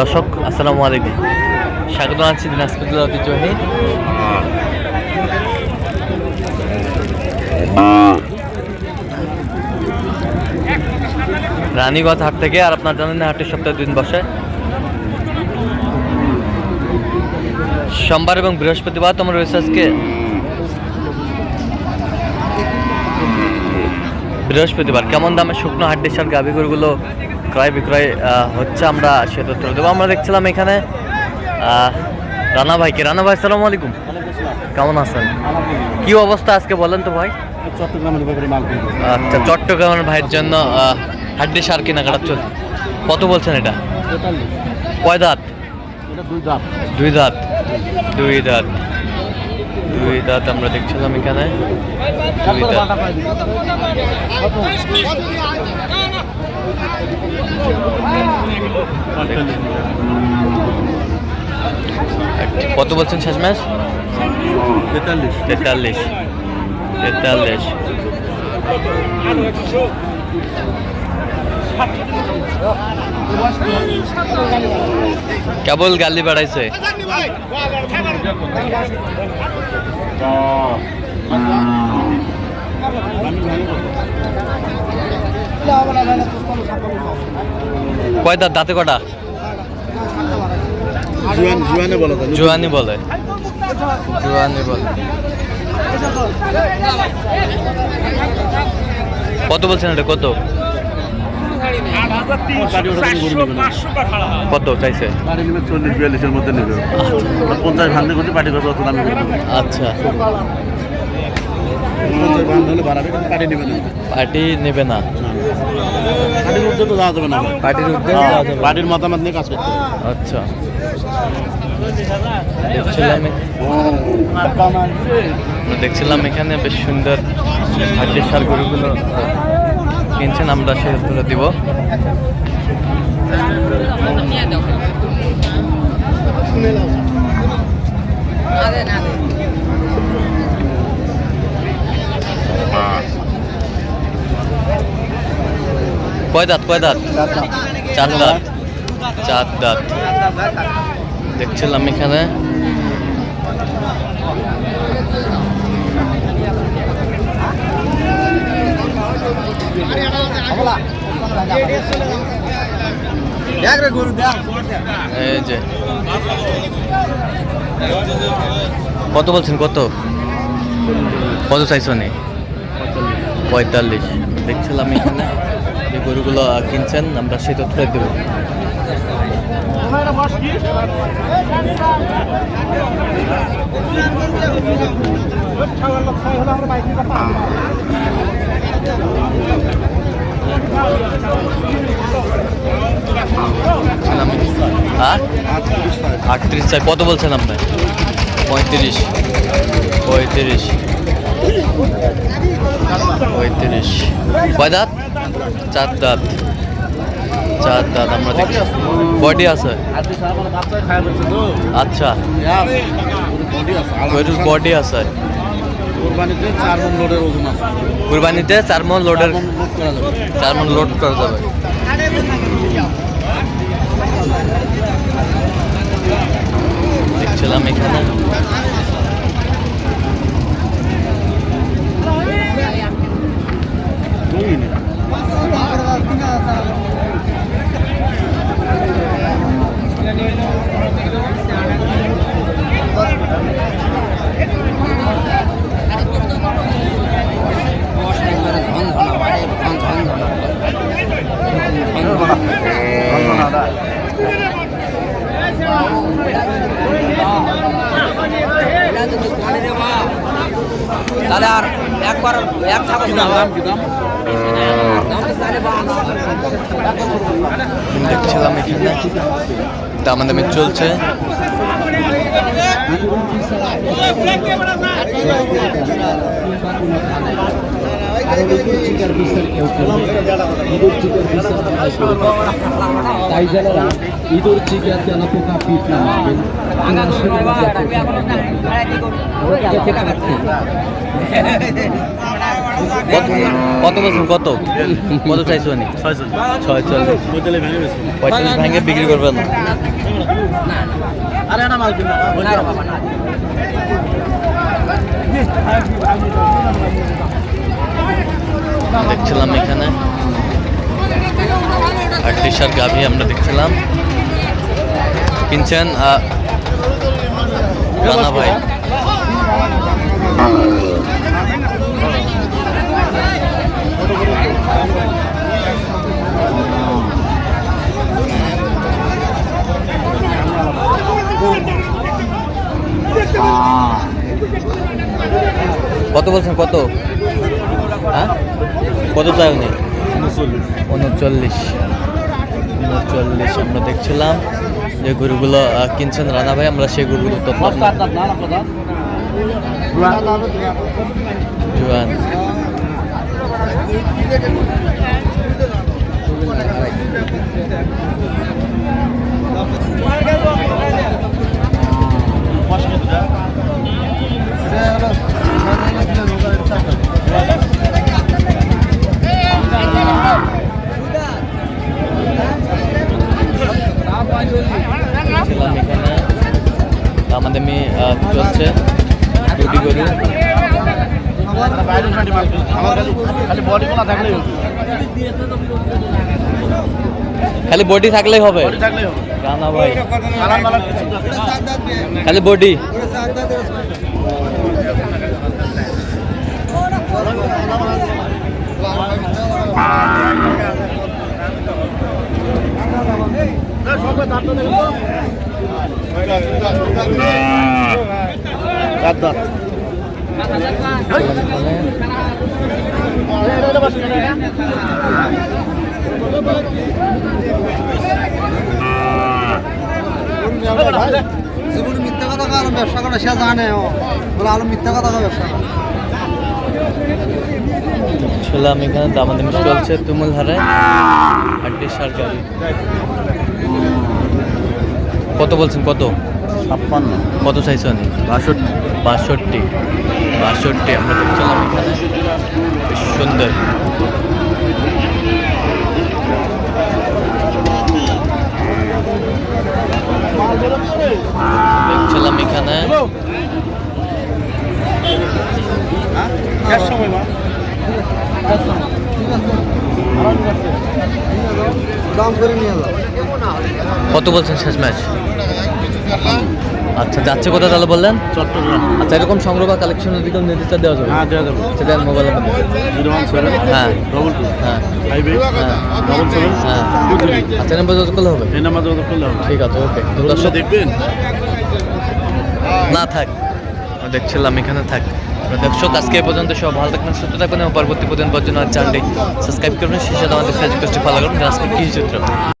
দর্শক, আসসালামু আলাইকুম। স্বাগত জানাচ্ছি দিনাজপুর জেলা ঐতিহ্যবাহী রানীগঞ্জ হাট থেকে আর আপনার জানেন হাটের সপ্তাহে দিন বসে। সোমবার এবং বৃহস্পতিবার তোমার রয়েছে আজকে। বৃহস্পতিবার কেমন দামে শুকনো হাড্ডি সার গাভী গরুগুলো ক্রয় বিক্রয় হচ্ছে আমরা সে তথ্য দেবো। আমরা দেখছিলাম এখানে রানা ভাইকে। রানা ভাই সালাম আলাইকুম। কেমন আছেন? কি অবস্থা আজকে বলেন তো ভাই? চট্টগ্রামের আচ্ছা চট্টগ্রামের ভাইয়ের জন্য হাড্ডি সার কেনাকাটা চলছে কত বলছেন এটা? কয় দাঁত? দুই দাঁত। দুই দাঁত। দুই দাঁত। দুই দাঁত আমরা দেখছিলাম এখানে। দুই দাঁত। কত বলছেন শেষ ম্যাচ? তেতাল্লিশ। তেতাল্লিশ। তেতাল্লিশ। কেবল গালি বাড়াইছে। কয় দাঁত দাঁতে কটা জুয়ান বলা জুয়ানি বলে। জুয়ানি বলে। কত বলছেন এটা? কত? কত চাইছে? চল্লিশ বিয়াল্লিশের মধ্যে নেবে পঞ্চাশ ভাঙতে করতে পাটি কত অত দামি আচ্ছা পার্টি নেবে না। পাটির মধ্যে তো যাওয়া যাবে না। পার্টির উদ্যোগ? পাটির মতামত নিয়ে কাজ করতে আচ্ছা। দেখছিলাম দেখছিলাম এখানে বেশ সুন্দর হাড্ডির সার গরুগুলো কিনছেন আমরা সে তুলে দিব। কয় দাঁত কয় দাঁত? চার দাঁত। চার দাঁত। দেখছিলাম এখানে। এই যে। কত বলছেন, কত? কত চাইছো নি পঁয়তাল্লিশ। দেখছিলাম এখানে। গরুগুলো কিনছেন, আমরা সেই তথ্য দেবো। আটত্রিশ চাই কত বলছেন আপনি? পঁয়ত্রিশ। পঁয়ত্রিশ। পঁয়ত্রিশ। কয় চার দাঁত। চার দাঁত আমরা দেখছি বডি আছে? আচ্ছা। গরুর বডি আছে। কোরবানিতে চার মন লোডের মন চার মন লোড করা যাবে। দেখছিলাম এখানে। তাহলে আর একবার এক ছাগল দেখছিলাম এখানে। দামাদামি চলছে। তাই যারা ইঁদুর চিকা তেলা পোকা পিট না মারবেন কত বলছেন কত? কত চাইছো ছয়শো ছয় চল্লিশ পঁয়তাল্লিশ ভেঙে বিক্রি করবেন না। দেখছিলাম এখানে। আর আটত্রিশার গাভী আমরা দেখছিলাম। কিনছেন রানা ভাই। কত বলছেন কত? হ্যাঁ? কত চাই উনি? উনচল্লিশ। উনচল্লিশ। আমরা দেখছিলাম যে গরুগুলো কিনছেন রানা ভাই আমরা সেই গরুগুলো তো জোয়ান। জুয়ান ছিলাম এখানে আমাদের মেয়ে আহ, চলছে দুটি গরু খালি বডি কোনা থাকলেই হবে? খালি বডি থাকলেই হবে। ভাই। খালি বডি। দাঁত জীবনে মিথ্যা কথা আর ব্যবসা করে, সে জানে ও। বলে আলু মিথ্যা কথা ব্যবসা করে। ছিলাম এখানে দামাদামি চলছে তুমুল হারে। হাড্ডি সার গাড়ি কত বলছেন কত? ছাপ্পান্ন। কত চাইছেন বাষট্টি। বাষট্টি। বাষট্টি আমরা দেখছিলাম এখানে। বেশ সুন্দর। দেখছিলাম এখানে। কত বলছেন শেষ ম্যাচ আচ্ছা যাচ্ছে কোথা তাহলে বললেন? চট্টগ্রাম। আচ্ছা এরকম সংগ্রহ বা কালেকশনের দিকেও নির্দিষ্ট দেওয়া যাবে? হ্যাঁ দেওয়া যাবে। সেটা জিরো ওয়ান সেভেন হ্যাঁ। ডবল টু হ্যাঁ। ফাইভ এইট হ্যাঁ। ডবল সেভেন হ্যাঁ। আচ্ছা নাম্বার যত করলে হবে? এই নাম্বার যোগাযোগ করলে হবে। ঠিক আছে ওকে দর্শক দেখবেন? না থাক। দেখছিলাম এখানে থাক। দর্শক আজকে এই পর্যন্ত সব ভালো থাকবেন সুস্থ থাকবেন এবং পরবর্তী পর্যন্ত জন্য চ্যানেলটি সাবস্ক্রাইব করবেন সেই সাথে আমাদের ফেসবুক পেজটি ফলো করবেন। রাজপুর কৃষি চিত্র